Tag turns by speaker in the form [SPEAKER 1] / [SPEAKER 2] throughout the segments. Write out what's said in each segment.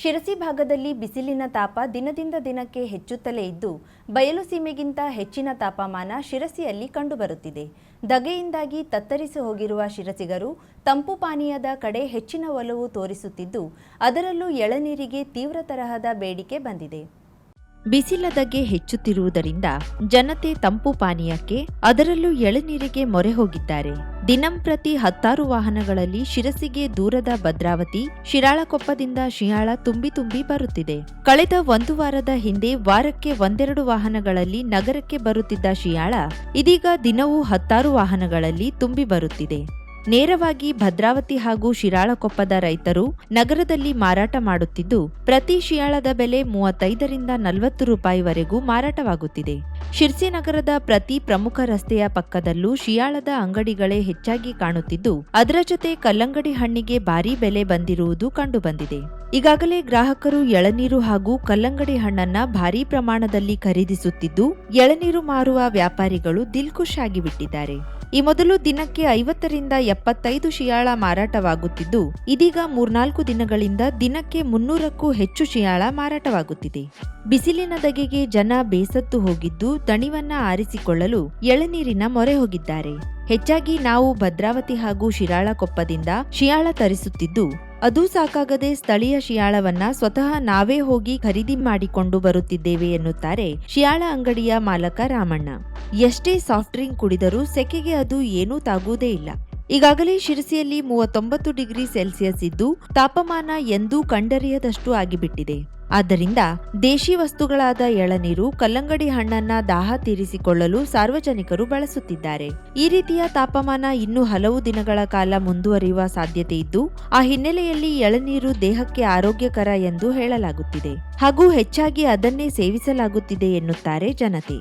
[SPEAKER 1] ಶಿರಸಿ ಭಾಗದಲ್ಲಿ ಬಿಸಿಲಿನ ತಾಪ ದಿನದಿಂದ ದಿನಕ್ಕೆ ಹೆಚ್ಚುತ್ತಲೇ ಇದ್ದು, ಬಯಲು ಸೀಮೆಗಿಂತ ಹೆಚ್ಚಿನ ತಾಪಮಾನ ಶಿರಸಿಯಲ್ಲಿ ಕಂಡುಬರುತ್ತಿದೆ. ಧಗೆಯಿಂದಾಗಿ ತತ್ತರಿಸಿ ಹೋಗಿರುವ ಶಿರಸಿಗರು ತಂಪು ಪಾನೀಯದ ಕಡೆ ಹೆಚ್ಚಿನ ಒಲವು ತೋರಿಸುತ್ತಿದ್ದು, ಅದರಲ್ಲೂ ಎಳನೀರಿಗೆ ತೀವ್ರ ತರಹದ ಬೇಡಿಕೆ ಬಂದಿದೆ. ಬಿಸಿಲ ಧಗೆ ಹೆಚ್ಚುತ್ತಿರುವುದರಿಂದ ಜನತೆ ತಂಪು ಪಾನೀಯಕ್ಕೆ, ಅದರಲ್ಲೂ ಎಳನೀರಿಗೆ ಮೊರೆ ಹೋಗಿದ್ದಾರೆ. ದಿನಂಪ್ರತಿ ಹತ್ತಾರು ವಾಹನಗಳಲ್ಲಿ ಶಿರಸಿಗೆ ದೂರದ ಭದ್ರಾವತಿ, ಶಿರಾಳಕೊಪ್ಪದಿಂದ ಶಿಯಾಳ ತುಂಬಿ ತುಂಬಿ ಬರುತ್ತಿದೆ. ಕಳೆದ ಒಂದು ವಾರದ ಹಿಂದೆ ವಾರಕ್ಕೆ ಒಂದೆರಡು ವಾಹನಗಳಲ್ಲಿ ನಗರಕ್ಕೆ ಬರುತ್ತಿದ್ದ ಶಿಯಾಳ, ಇದೀಗ ದಿನವೂ ಹತ್ತಾರು ವಾಹನಗಳಲ್ಲಿ ತುಂಬಿ ಬರುತ್ತಿದೆ. ನೇರವಾಗಿ ಭದ್ರಾವತಿ ಹಾಗೂ ಶಿರಾಳಕೊಪ್ಪದ ರೈತರು ನಗರದಲ್ಲಿ ಮಾರಾಟ ಮಾಡುತ್ತಿದ್ದು, ಪ್ರತಿ ಶಿಯಾಳದ ಬೆಲೆ ಮೂವತ್ತೈದರಿಂದ ನಲವತ್ತು ರೂಪಾಯಿವರೆಗೂ ಮಾರಾಟವಾಗುತ್ತಿದೆ. ಶಿರ್ಸಿ ನಗರದ ಪ್ರತಿ ಪ್ರಮುಖ ರಸ್ತೆಯ ಪಕ್ಕದಲ್ಲೂ ಶಿಯಾಳದ ಅಂಗಡಿಗಳೇ ಹೆಚ್ಚಾಗಿ ಕಾಣುತ್ತಿದ್ದು, ಅದರ ಜೊತೆ ಕಲ್ಲಂಗಡಿ ಹಣ್ಣಿಗೆ ಭಾರೀ ಬೆಲೆ ಬಂದಿರುವುದು ಕಂಡುಬಂದಿದೆ. ಈಗಾಗಲೇ ಗ್ರಾಹಕರು ಎಳನೀರು ಹಾಗೂ ಕಲ್ಲಂಗಡಿ ಹಣ್ಣನ್ನ ಭಾರೀ ಪ್ರಮಾಣದಲ್ಲಿ ಖರೀದಿಸುತ್ತಿದ್ದು, ಎಳನೀರು ಮಾರುವ ವ್ಯಾಪಾರಿಗಳು ದಿಲ್ಖುಷ್ ಆಗಿಬಿಟ್ಟಿದ್ದಾರೆ. ಈ ಮೊದಲು ದಿನಕ್ಕೆ ಐವತ್ತರಿಂದ ಎಪ್ಪತ್ತೈದು ಶಿಯಾಳ ಮಾರಾಟವಾಗುತ್ತಿದ್ದು, ಇದೀಗ ಮೂರ್ನಾಲ್ಕು ದಿನಗಳಿಂದ ದಿನಕ್ಕೆ ಮುನ್ನೂರಕ್ಕೂ ಹೆಚ್ಚು ಶಿಯಾಳ ಮಾರಾಟವಾಗುತ್ತಿದೆ. ಬಿಸಿಲಿನ ದಗೆಗೆ ಜನ ಬೇಸತ್ತು ಹೋಗಿದ್ದು ದಣಿವನ್ನ ಆರಿಸಿಕೊಳ್ಳಲು ಎಳನೀರಿನ ಮೊರೆ ಹೋಗಿದ್ದಾರೆ. ಹೆಚ್ಚಾಗಿ ನಾವು ಭದ್ರಾವತಿ ಹಾಗೂ ಶಿರಾಳಕೊಪ್ಪದಿಂದ ಶಿಯಾಳ ತರಿಸುತ್ತಿದ್ದು, ಅದು ಸಾಕಾಗದೆ ಸ್ಥಳೀಯ ಶಿಯಾಳವನ್ನ ಸ್ವತಃ ನಾವೇ ಹೋಗಿ ಖರೀದಿ ಮಾಡಿಕೊಂಡು ಬರುತ್ತಿದ್ದೇವೆ ಎನ್ನುತ್ತಾರೆ ಶಿಯಾಳ ಅಂಗಡಿಯ ಮಾಲಕ ರಾಮಣ್ಣ. ಎಷ್ಟೇ ಸಾಫ್ಟ್ ಡ್ರಿಂಕ್ ಕುಡಿದರೂ ಸೆಕೆಗೆ ಅದು ಏನೂ ತಾಗುವುದೇ ಇಲ್ಲ. ಈಗಾಗಲೇ ಶಿರಸಿಯಲ್ಲಿ ಮೂವತ್ತೊಂಬತ್ತು ಡಿಗ್ರಿ ಸೆಲ್ಸಿಯಸ್ ಇದ್ದು, ತಾಪಮಾನ ಎಂದೂ ಕಂಡರಿಯದಷ್ಟು ಆಗಿಬಿಟ್ಟಿದೆ. ಆದ್ದರಿಂದ ದೇಶಿ ವಸ್ತುಗಳಾದ ಎಳನೀರು, ಕಲ್ಲಂಗಡಿ ಹಣ್ಣನ್ನ ದಾಹ ತೀರಿಸಿಕೊಳ್ಳಲು ಸಾರ್ವಜನಿಕರು ಬಳಸುತ್ತಿದ್ದಾರೆ. ಈ ರೀತಿಯ ತಾಪಮಾನ ಇನ್ನೂ ಹಲವು ದಿನಗಳ ಕಾಲ ಮುಂದುವರಿಯುವ ಸಾಧ್ಯತೆ ಇದ್ದು, ಆ ಹಿನ್ನೆಲೆಯಲ್ಲಿ ಎಳನೀರು ದೇಹಕ್ಕೆ ಆರೋಗ್ಯಕರ ಎಂದು ಹೇಳಲಾಗುತ್ತಿದೆ. ಹಾಗೂ ಹೆಚ್ಚಾಗಿ ಅದನ್ನೇ ಸೇವಿಸಲಾಗುತ್ತಿದೆ ಎನ್ನುತ್ತಾರೆ ಜನತೆ.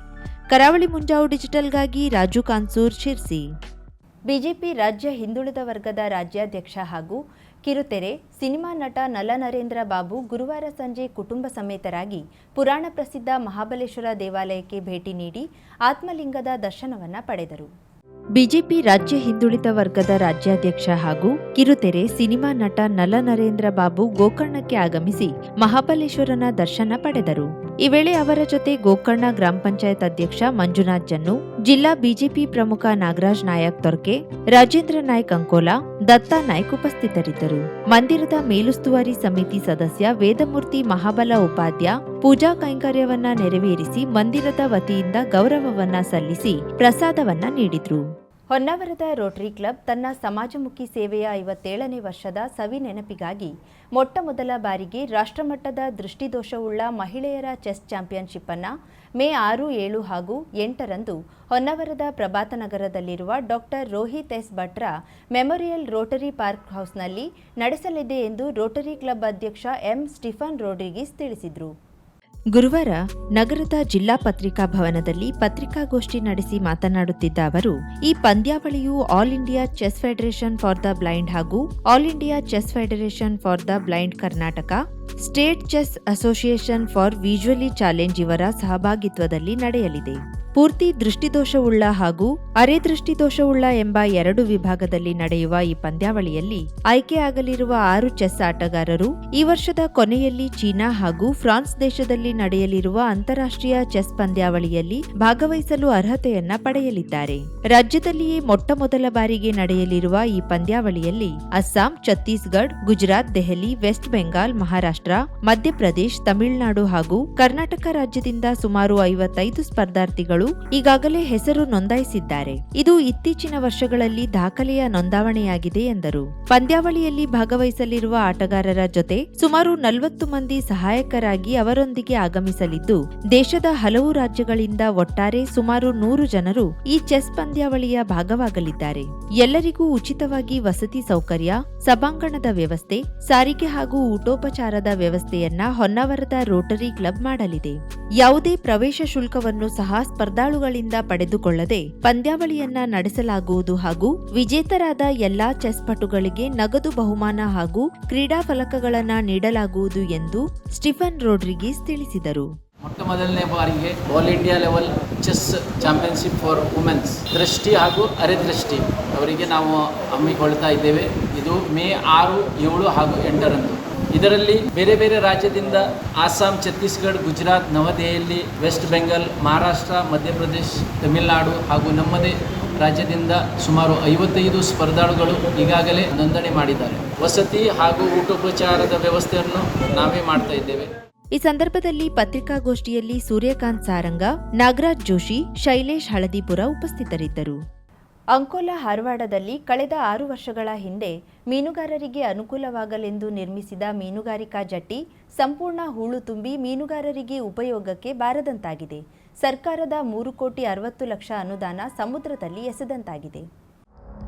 [SPEAKER 1] ಕರಾವಳಿ ಮುಂಜಾವು ಡಿಜಿಟಲ್ಗಾಗಿ ರಾಜು ಕಾನ್ಸೂರ್ ಶಿರ್ಸಿ. ಬಿಜೆಪಿ ರಾಜ್ಯ ಹಿಂದುಳಿದ ವರ್ಗದ ರಾಜ್ಯಾಧ್ಯಕ್ಷ ಹಾಗೂ ಕಿರುತೆರೆ, ಸಿನಿಮಾ ನಟ ನಲನರೇಂದ್ರ ಬಾಬು ಗುರುವಾರ ಸಂಜೆ ಕುಟುಂಬ ಸಮೇತರಾಗಿ ಪುರಾಣ ಪ್ರಸಿದ್ಧ ಮಹಾಬಲೇಶ್ವರ ದೇವಾಲಯಕ್ಕೆ ಭೇಟಿ ನೀಡಿ ಆತ್ಮಲಿಂಗದ ದರ್ಶನವನ್ನ ಪಡೆದರು. ಬಿಜೆಪಿ ರಾಜ್ಯ ಹಿಂದುಳಿದ ವರ್ಗದ ರಾಜ್ಯಾಧ್ಯಕ್ಷ ಹಾಗೂ ಕಿರುತೆರೆ, ಸಿನಿಮಾ ನಟ ನಲನರೇಂದ್ರ ಬಾಬು ಗೋಕರ್ಣಕ್ಕೆ ಆಗಮಿಸಿ ಮಹಾಬಲೇಶ್ವರನ ದರ್ಶನ ಪಡೆದರು. ಈ ವೇಳೆ ಅವರ ಜೊತೆ ಗೋಕರ್ಣ ಗ್ರಾಮ ಪಂಚಾಯತ್ ಅಧ್ಯಕ್ಷ ಮಂಜುನಾಥ್ ಜನ್ನು ಜಿಲ್ಲಾ ಬಿಜೆಪಿ ಪ್ರಮುಖ ನಾಗರಾಜ್ ನಾಯಕ್ ತೊರ್ಕೆ, ರಾಜೇಂದ್ರ ನಾಯ್ಕ್ ಅಂಕೋಲಾ, ದತ್ತಾ ನಾಯ್ಕ್ ಉಪಸ್ಥಿತರಿದ್ದರು. ಮಂದಿರದ ಮೇಲುಸ್ತುವಾರಿ ಸಮಿತಿ ಸದಸ್ಯ ವೇದಮೂರ್ತಿ ಮಹಾಬಲ ಉಪಾಧ್ಯ ಪೂಜಾ ಕೈಂಕರ್ಯವನ್ನ ನೆರವೇರಿಸಿ ಮಂದಿರದ ವತಿಯಿಂದ ಗೌರವವನ್ನ ಸಲ್ಲಿಸಿ ಪ್ರಸಾದವನ್ನ ನೀಡಿದ್ರು. ಹೊನ್ನಾವರದ ರೋಟರಿ ಕ್ಲಬ್ ತನ್ನ ಸಮಾಜಮುಖಿ ಸೇವೆಯ ಐವತ್ತೇಳನೇ ವರ್ಷದ ಸವಿ ನೆನಪಿಗಾಗಿ ಮೊಟ್ಟ ಮೊದಲ ಬಾರಿಗೆ ರಾಷ್ಟ್ರಮಟ್ಟದ ದೃಷ್ಟಿದೋಷವುಳ್ಳ ಮಹಿಳೆಯರ ಚೆಸ್ ಚಾಂಪಿಯನ್ಶಿಪ್ ಅನ್ನು ಮೇ ಆರು ಏಳು ಹಾಗೂ ಎಂಟರಂದು ಹೊನ್ನಾವರದ ಪ್ರಭಾತನಗರದಲ್ಲಿರುವ ಡಾಕ್ಟರ್ ರೋಹಿತ್ ಎಸ್ ಭಟ್ರ ಮೆಮೊರಿಯಲ್ ರೋಟರಿ ಪಾರ್ಕ್ ಹೌಸ್ನಲ್ಲಿ ನಡೆಸಲಿದೆ ಎಂದು ರೋಟರಿ ಕ್ಲಬ್ ಅಧ್ಯಕ್ಷ ಎಂ ಸ್ಟಿಫನ್ ರೋಡ್ರಿಗಿಸ್ ತಿಳಿಸಿದರು. ಗುರುವಾರ ನಗರದ ಜಿಲ್ಲಾ ಪತ್ರಿಕಾ ಭವನದಲ್ಲಿ ಪತ್ರಿಕಾಗೋಷ್ಠಿ ನಡೆಸಿ ಮಾತನಾಡುತ್ತಿದ್ದ ಅವರು, ಈ ಪಂದ್ಯಾವಳಿಯು all India chess federation for the blind ಹಾಗೂ all India chess federation for the blind Karnataka state chess association for visually challenge ಇವರ ಸಹಭಾಗಿತ್ವದಲ್ಲಿ ನಡೆಯಲಿದೆ. ಪೂರ್ತಿ ದೃಷ್ಟಿದೋಷವುಳ್ಳ ಹಾಗೂ ಅರೆ ದೃಷ್ಟಿದೋಷವುಳ್ಳ ಎಂಬ ಎರಡು ವಿಭಾಗದಲ್ಲಿ ನಡೆಯುವ ಈ ಪಂದ್ಯಾವಳಿಯಲ್ಲಿ ಆಯ್ಕೆಯಾಗಲಿರುವ ಆರು ಚೆಸ್ ಆಟಗಾರರು ಈ ವರ್ಷದ ಕೊನೆಯಲ್ಲಿ ಚೀನಾ ಹಾಗೂ ಫ್ರಾನ್ಸ್ ದೇಶದಲ್ಲಿ ನಡೆಯಲಿರುವ ಅಂತಾರಾಷ್ಟ್ರೀಯ ಚೆಸ್ ಪಂದ್ಯಾವಳಿಯಲ್ಲಿ ಭಾಗವಹಿಸಲು ಅರ್ಹತೆಯನ್ನ ಪಡೆಯಲಿದ್ದಾರೆ. ರಾಜ್ಯದಲ್ಲಿಯೇ ಮೊಟ್ಟ ಮೊದಲ ಬಾರಿಗೆ ನಡೆಯಲಿರುವ ಈ ಪಂದ್ಯಾವಳಿಯಲ್ಲಿ ಅಸ್ಸಾಂ, ಛತ್ತೀಸ್ಗಢ, ಗುಜರಾತ್, ದೆಹಲಿ, ವೆಸ್ಟ್ ಬೆಂಗಾಲ್, ಮಹಾರಾಷ್ಟ್ರ, ಮಧ್ಯಪ್ರದೇಶ, ತಮಿಳುನಾಡು ಹಾಗೂ ಕರ್ನಾಟಕ ರಾಜ್ಯದಿಂದ ಸುಮಾರು ಐವತ್ತೈದು ಸ್ಪರ್ಧಾರ್ಥಿಗಳು ಈಗಾಗಲೇ ಹೆಸರು ನೋಂದಾಯಿಸಿದ್ದಾರೆ. ಇದು ಇತ್ತೀಚಿನ ವರ್ಷಗಳಲ್ಲಿ ದಾಖಲೆಯ ನೋಂದಾವಣೆಯಾಗಿದೆ ಎಂದರು. ಪಂದ್ಯಾವಳಿಯಲ್ಲಿ ಭಾಗವಹಿಸಲಿರುವ ಆಟಗಾರರ ಜೊತೆ ಸುಮಾರು ನಲವತ್ತು ಮಂದಿ ಸಹಾಯಕರಾಗಿ ಅವರೊಂದಿಗೆ ಆಗಮಿಸಲಿದ್ದು, ದೇಶದ ಹಲವು ರಾಜ್ಯಗಳಿಂದ ಒಟ್ಟಾರೆ ಸುಮಾರು ನೂರು ಜನರು ಈ ಚೆಸ್ ಪಂದ್ಯಾವಳಿಯ ಭಾಗವಾಗಲಿದ್ದಾರೆ. ಎಲ್ಲರಿಗೂ ಉಚಿತವಾಗಿ ವಸತಿ ಸೌಕರ್ಯ, ಸಭಾಂಗಣದ ವ್ಯವಸ್ಥೆ, ಸಾರಿಗೆ ಹಾಗೂ ಊಟೋಪಚಾರದ ವ್ಯವಸ್ಥೆಯನ್ನ ಹೊನ್ನಾವರದ ರೋಟರಿ ಕ್ಲಬ್ ಮಾಡಲಿದೆ. ಯಾವುದೇ ಪ್ರವೇಶ ಶುಲ್ಕವನ್ನು ಸಹ ಸ್ಪರ್ಧಾಳುಗಳಿಂದ ಪಡೆದುಕೊಳ್ಳದೆ ಪಂದ್ಯಾವಳಿಯನ್ನ ನಡೆಸಲಾಗುವುದು ಹಾಗೂ ವಿಜೇತರಾದ ಎಲ್ಲಾ ಚೆಸ್ ಪಟುಗಳಿಗೆ ನಗದು ಬಹುಮಾನ ಹಾಗೂ ಕ್ರೀಡಾ ಫಲಕಗಳನ್ನ ನೀಡಲಾಗುವುದು ಎಂದು ಸ್ಟಿಫನ್ ರೋಡ್ರಿಗೀಸ್ ತಿಳಿಸಿದರು.
[SPEAKER 2] ಮೊಟ್ಟ ಮೊದಲನೇ ಬಾರಿಗೆ all India level chess championship for women's ದೃಷ್ಟಿ ಹಾಗೂ ಅರೆದೃಷ್ಟಿ ಅವರಿಗೆ ನಾವು ಹಮ್ಮಿಕೊಳ್ತಾ ಇದ್ದೇವೆ. ಇದು ಮೇ ಆರು, ಏಳು ಹಾಗೂ ಎಂಟರಂದು. ಇದರಲ್ಲಿ ಬೇರೆ ಬೇರೆ ರಾಜ್ಯದಿಂದ ಅಸ್ಸಾಂ, ಛತ್ತೀಸ್ಗಢ, ಗುಜರಾತ್, ನವದೆಹಲಿ, ವೆಸ್ಟ್ ಬೆಂಗಾಲ್, ಮಹಾರಾಷ್ಟ್ರ, ಮಧ್ಯಪ್ರದೇಶ್, ತಮಿಳುನಾಡು ಹಾಗೂ ನಮ್ಮದೇ ರಾಜ್ಯದಿಂದ ಸುಮಾರು ಐವತ್ತೈದು ಸ್ಪರ್ಧಾಳುಗಳು ಈಗಾಗಲೇ ನೋಂದಣಿ ಮಾಡಿದ್ದಾರೆ. ವಸತಿ ಹಾಗೂ ಊಟೋಪಚಾರದ ವ್ಯವಸ್ಥೆಯನ್ನು ನಾವೇ ಮಾಡ್ತಾ ಇದ್ದೇವೆ.
[SPEAKER 1] ಈ ಸಂದರ್ಭದಲ್ಲಿ ಪತ್ರಿಕಾಗೋಷ್ಠಿಯಲ್ಲಿ ಸೂರ್ಯಕಾಂತ್ ಸಾರಂಗ, ನಾಗರಾಜ್ ಜೋಶಿ, ಶೈಲೇಶ್ ಹಳದಿಪುರ ಉಪಸ್ಥಿತರಿದ್ದರು. ಅಂಕೋಲಾ ಹಾರವಾಡದಲ್ಲಿ ಕಳೆದ ಆರು ವರ್ಷಗಳ ಹಿಂದೆ ಮೀನುಗಾರರಿಗೆ ಅನುಕೂಲವಾಗಲೆಂದು ನಿರ್ಮಿಸಿದ ಮೀನುಗಾರಿಕಾ ಜಟ್ಟಿ ಸಂಪೂರ್ಣ ಹೂಳು ತುಂಬಿ ಮೀನುಗಾರರಿಗೆ ಉಪಯೋಗಕ್ಕೆ ಬಾರದಂತಾಗಿದೆ. ಸರ್ಕಾರದ ಮೂರು ಕೋಟಿ ಅರವತ್ತು ಲಕ್ಷ ಅನುದಾನ ಸಮುದ್ರದಲ್ಲಿ ಎಸೆದಂತಾಗಿದೆ.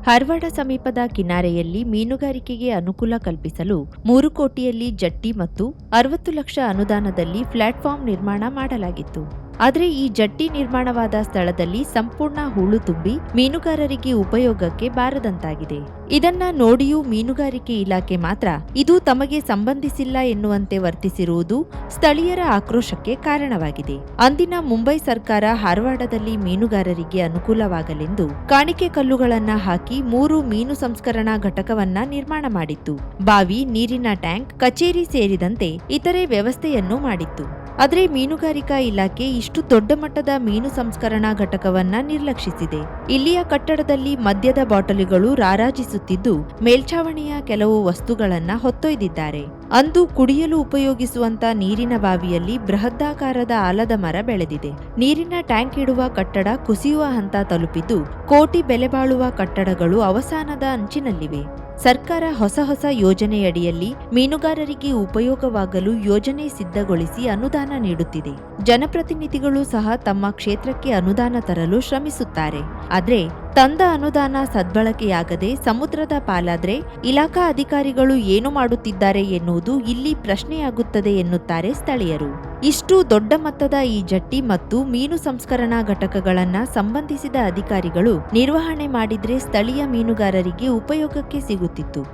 [SPEAKER 1] ಹಾರವಾಡ ಸಮೀಪದ ಕಿನಾರೆಯಲ್ಲಿ ಮೀನುಗಾರಿಕೆಗೆ ಅನುಕೂಲ ಕಲ್ಪಿಸಲು ಮೂರು ಕೋಟಿಯಲ್ಲಿ ಜಟ್ಟಿ ಮತ್ತು ಅರವತ್ತು ಲಕ್ಷ ಅನುದಾನದಲ್ಲಿ ಪ್ಲಾಟ್ಫಾರ್ಮ್ ನಿರ್ಮಾಣ ಮಾಡಲಾಗಿತ್ತು. ಆದರೆ ಈ ಜಟ್ಟಿ ನಿರ್ಮಾಣವಾದ ಸ್ಥಳದಲ್ಲಿ ಸಂಪೂರ್ಣ ಹೂಳು ತುಂಬಿ ಮೀನುಗಾರರಿಗೆ ಉಪಯೋಗಕ್ಕೆ ಬಾರದಂತಾಗಿದೆ. ಇದನ್ನ ನೋಡಿಯೂ ಮೀನುಗಾರಿಕೆ ಇಲಾಖೆ ಮಾತ್ರ ಇದು ತಮಗೆ ಸಂಬಂಧಿಸಿಲ್ಲ ಎನ್ನುವಂತೆ ವರ್ತಿಸಿರುವುದು ಸ್ಥಳೀಯರ ಆಕ್ರೋಶಕ್ಕೆ ಕಾರಣವಾಗಿದೆ. ಅಂದಿನ ಮುಂಬೈ ಸರ್ಕಾರ ಹಾರವಾಡದಲ್ಲಿ ಮೀನುಗಾರರಿಗೆ ಅನುಕೂಲವಾಗಲೆಂದು ಕಾಣಿಕೆ ಕಲ್ಲುಗಳನ್ನ ಹಾಕಿ ಮೂರು ಮೀನು ಸಂಸ್ಕರಣಾ ಘಟಕವನ್ನ ನಿರ್ಮಾಣ ಮಾಡಿತ್ತು. ಬಾವಿ, ನೀರಿನ ಟ್ಯಾಂಕ್, ಕಚೇರಿ ಸೇರಿದಂತೆ ಇತರೆ ವ್ಯವಸ್ಥೆಯನ್ನು ಮಾಡಿತ್ತು. ಆದರೆ ಮೀನುಗಾರಿಕಾ ಇಲಾಖೆ ಇಷ್ಟು ದೊಡ್ಡ ಮಟ್ಟದ ಮೀನು ಸಂಸ್ಕರಣಾ ಘಟಕವನ್ನ ನಿರ್ಲಕ್ಷಿಸಿದೆ. ಇಲ್ಲಿಯ ಕಟ್ಟಡದಲ್ಲಿ ಮದ್ಯದ ಬಾಟಲಿಗಳು ರಾರಾಜಿಸುತ್ತಿದ್ದು ಮೇಲ್ಛಾವಣಿಯ ಕೆಲವು ವಸ್ತುಗಳನ್ನ ಹೊತ್ತೊಯ್ದಿದ್ದಾರೆ. ಅಂದು ಕುಡಿಯಲು ಉಪಯೋಗಿಸುವಂತ ನೀರಿನ ಬಾವಿಯಲ್ಲಿ ಬೃಹದಾಕಾರದ ಆಲದ ಮರ ಬೆಳೆದಿದೆ. ನೀರಿನ ಟ್ಯಾಂಕ್ ಇಡುವ ಕಟ್ಟಡ ಕುಸಿಯುವ ಹಂತ ತಲುಪಿದ್ದು, ಕೋಟಿ ಬೆಲೆ ಬಾಳುವ ಕಟ್ಟಡಗಳು ಅವಸಾನದ ಅಂಚಿನಲ್ಲಿವೆ. ಸರ್ಕಾರ ಹೊಸ ಹೊಸ ಯೋಜನೆಯಡಿಯಲ್ಲಿ ಮೀನುಗಾರರಿಗೆ ಉಪಯೋಗವಾಗಲು ಯೋಜನೆ ಸಿದ್ಧಗೊಳಿಸಿ ಅನುದಾನ ನೀಡುತ್ತಿದೆ. ಜನಪ್ರತಿನಿಧಿಗಳು ಸಹ ತಮ್ಮ ಕ್ಷೇತ್ರಕ್ಕೆ ಅನುದಾನ ತರಲು ಶ್ರಮಿಸುತ್ತಾರೆ. ಆದ್ರೆ ತಂದ ಅನುದಾನ ಸದ್ಬಳಕೆಯಾಗದೆ ಸಮುದ್ರದ ಪಾಲಾದ್ರೆ ಇಲಾಖಾ ಅಧಿಕಾರಿಗಳು ಏನು ಮಾಡುತ್ತಿದ್ದಾರೆ ಎನ್ನುವುದು ಇಲ್ಲಿ ಪ್ರಶ್ನೆಯಾಗುತ್ತದೆ ಎನ್ನುತ್ತಾರೆ ಸ್ಥಳೀಯರು. ಇಷ್ಟು ದೊಡ್ಡ ಮಟ್ಟದ ಈ ಜಟ್ಟಿ ಮತ್ತು ಮೀನು ಸಂಸ್ಕರಣಾ ಘಟಕಗಳನ್ನ ಸಂಬಂಧಿಸಿದ ಅಧಿಕಾರಿಗಳು ನಿರ್ವಹಣೆ ಮಾಡಿದ್ರೆ ಸ್ಥಳೀಯ ಮೀನುಗಾರರಿಗೆ ಉಪಯೋಗಕ್ಕೆ ಸಿಗುತ್ತಿತ್ತು.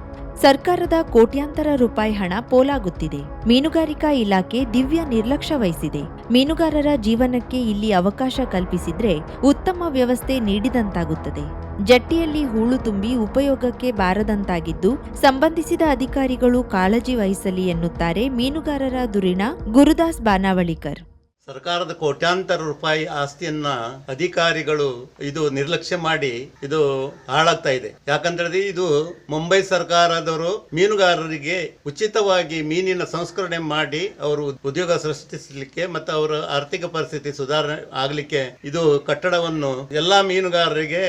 [SPEAKER 1] ಸರ್ಕಾರದ ಕೋಟ್ಯಾಂತರ ರೂಪಾಯಿ ಹಣ ಪೋಲಾಗುತ್ತಿದೆ. ಮೀನುಗಾರಿಕಾ ಇಲಾಖೆ ದಿವ್ಯ ನಿರ್ಲಕ್ಷ್ಯ ವಹಿಸಿದೆ. ಮೀನುಗಾರರ ಜೀವನಕ್ಕೆ ಇಲ್ಲಿ ಅವಕಾಶ ಕಲ್ಪಿಸಿದ್ರೆ ಉತ್ತಮ ವ್ಯವಸ್ಥೆ ನೀಡಿದಂತಾಗುತ್ತದೆ. ಜಟ್ಟಿಯಲ್ಲಿ ಹೂಳು ತುಂಬಿ ಉಪಯೋಗಕ್ಕೆ ಬಾರದಂತಾಗಿದ್ದು, ಸಂಬಂಧಿಸಿದ ಅಧಿಕಾರಿಗಳು ಕಾಳಜಿ ವಹಿಸಲಿ ಎನ್ನುತ್ತಾರೆ ಮೀನುಗಾರರ ದುರಿಣ ಗುರುದಾಸ್ ಬಾನಾವಳಿಕರ್.
[SPEAKER 3] ಸರ್ಕಾರದ ಕೋಟ್ಯಾಂತರ ರೂಪಾಯಿ ಆಸ್ತಿಯನ್ನ ಅಧಿಕಾರಿಗಳು ಇದು ನಿರ್ಲಕ್ಷ್ಯ ಮಾಡಿ ಇದು ಹಾಳಾಗ್ತಾ ಇದೆ. ಯಾಕಂದ್ರೆ ಇದು ಮುಂಬೈ ಸರ್ಕಾರದವರು ಮೀನುಗಾರರಿಗೆ ಉಚಿತವಾಗಿ ಮೀನಿನ ಸಂಸ್ಕರಣೆ ಮಾಡಿ ಅವರು ಉದ್ಯೋಗ ಸೃಷ್ಟಿಸಲಿಕ್ಕೆ ಮತ್ತು ಅವರ ಆರ್ಥಿಕ ಪರಿಸ್ಥಿತಿ ಸುಧಾರಣೆ ಆಗ್ಲಿಕ್ಕೆ ಇದು ಕಟ್ಟಡವನ್ನು ಎಲ್ಲಾ ಮೀನುಗಾರರಿಗೆ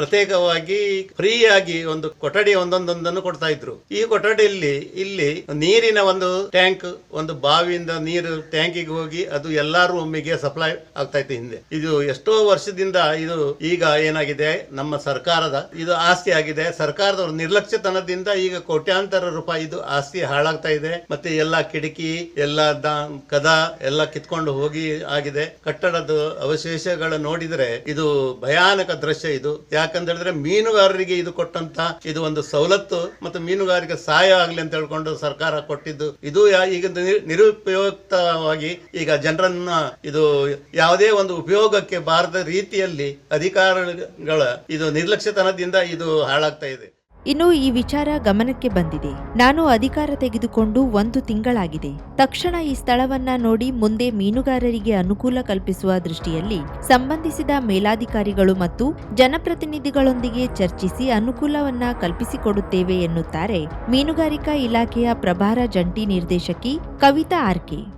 [SPEAKER 3] ಪ್ರತ್ಯೇಕವಾಗಿ ಫ್ರೀಯಾಗಿ ಒಂದು ಕೊಠಡಿ ಒಂದೊಂದೊಂದನ್ನು ಕೊಡ್ತಾ ಇದ್ರು. ಈ ಕೊಠಡಿಯಲ್ಲಿ ಇಲ್ಲಿ ನೀರಿನ ಒಂದು ಟ್ಯಾಂಕ್, ಒಂದು ಬಾವಿಯಿಂದ ನೀರು ಟ್ಯಾಂಕಿಗೆ ಹೋಗಿ ಅದು ಎಲ್ಲಾ ರೂಮಿಗೆ ಸಪ್ಲೈ ಆಗ್ತಾ ಇತ್ತು ಹಿಂದೆ. ಇದು ಎಷ್ಟೋ ವರ್ಷದಿಂದ ಇದು ಈಗ ಏನಾಗಿದೆ, ನಮ್ಮ ಸರ್ಕಾರದ ಇದು ಆಸ್ತಿ ಆಗಿದೆ. ಸರ್ಕಾರದ ನಿರ್ಲಕ್ಷ್ಯತನದಿಂದ ಈಗ ಕೋಟ್ಯಾಂತರ ರೂಪಾಯಿ ಇದು ಆಸ್ತಿ ಹಾಳಾಗ್ತಾ ಇದೆ. ಮತ್ತೆ ಎಲ್ಲಾ ಕಿಟಕಿ, ಎಲ್ಲ ಕದ ಎಲ್ಲ ಕಿತ್ಕೊಂಡು ಹೋಗಿ ಆಗಿದೆ. ಕಟ್ಟಡದ ಅವಶೇಷಗಳ ನೋಡಿದ್ರೆ ಇದು ಭಯಾನಕ ದೃಶ್ಯ ಇದು. ಯಾಕಂತೇಳಿದ್ರೆ ಮೀನುಗಾರರಿಗೆ ಇದು ಕೊಟ್ಟಂತ ಇದು ಒಂದು ಸವಲತ್ತು ಮತ್ತು ಮೀನುಗಾರಿಕೆ ಸಹಾಯ ಆಗ್ಲಿ ಅಂತ ಹೇಳ್ಕೊಂಡು ಸರ್ಕಾರ ಕೊಟ್ಟಿದ್ದು. ಇದು ಈಗ ನಿರುಪಯುಕ್ತವಾಗಿ ಈಗ ಜನರನ್ನ ಇದು ಯಾವುದೇ ಒಂದು ಉಪಯೋಗಕ್ಕೆ ಬಾರದ ರೀತಿಯಲ್ಲಿ ಅಧಿಕಾರಗಳ ಇದು ನಿರ್ಲಕ್ಷ್ಯತನದಿಂದ ಇದು ಹಾಳಾಗ್ತಾ ಇದೆ.
[SPEAKER 1] ಇನ್ನು ಈ ವಿಚಾರ ಗಮನಕ್ಕೆ ಬಂದಿದೆ. ನಾನು ಅಧಿಕಾರ ತೆಗೆದುಕೊಂಡು ಒಂದು ತಿಂಗಳಾಗಿದೆ. ತಕ್ಷಣ ಈ ಸ್ಥಳವನ್ನ ನೋಡಿ ಮುಂದೆ ಮೀನುಗಾರರಿಗೆ ಅನುಕೂಲ ಕಲ್ಪಿಸುವ ದೃಷ್ಟಿಯಲ್ಲಿ ಸಂಬಂಧಿಸಿದ ಮೇಲಾಧಿಕಾರಿಗಳು ಮತ್ತು ಜನಪ್ರತಿನಿಧಿಗಳೊಂದಿಗೆ ಚರ್ಚಿಸಿ ಅನುಕೂಲವನ್ನ ಕಲ್ಪಿಸಿಕೊಡುತ್ತೇವೆ ಎನ್ನುತ್ತಾರೆ ಮೀನುಗಾರಿಕಾ ಇಲಾಖೆಯ ಪ್ರಭಾರ ಜಂಟಿ ನಿರ್ದೇಶಕಿ Kavita R K.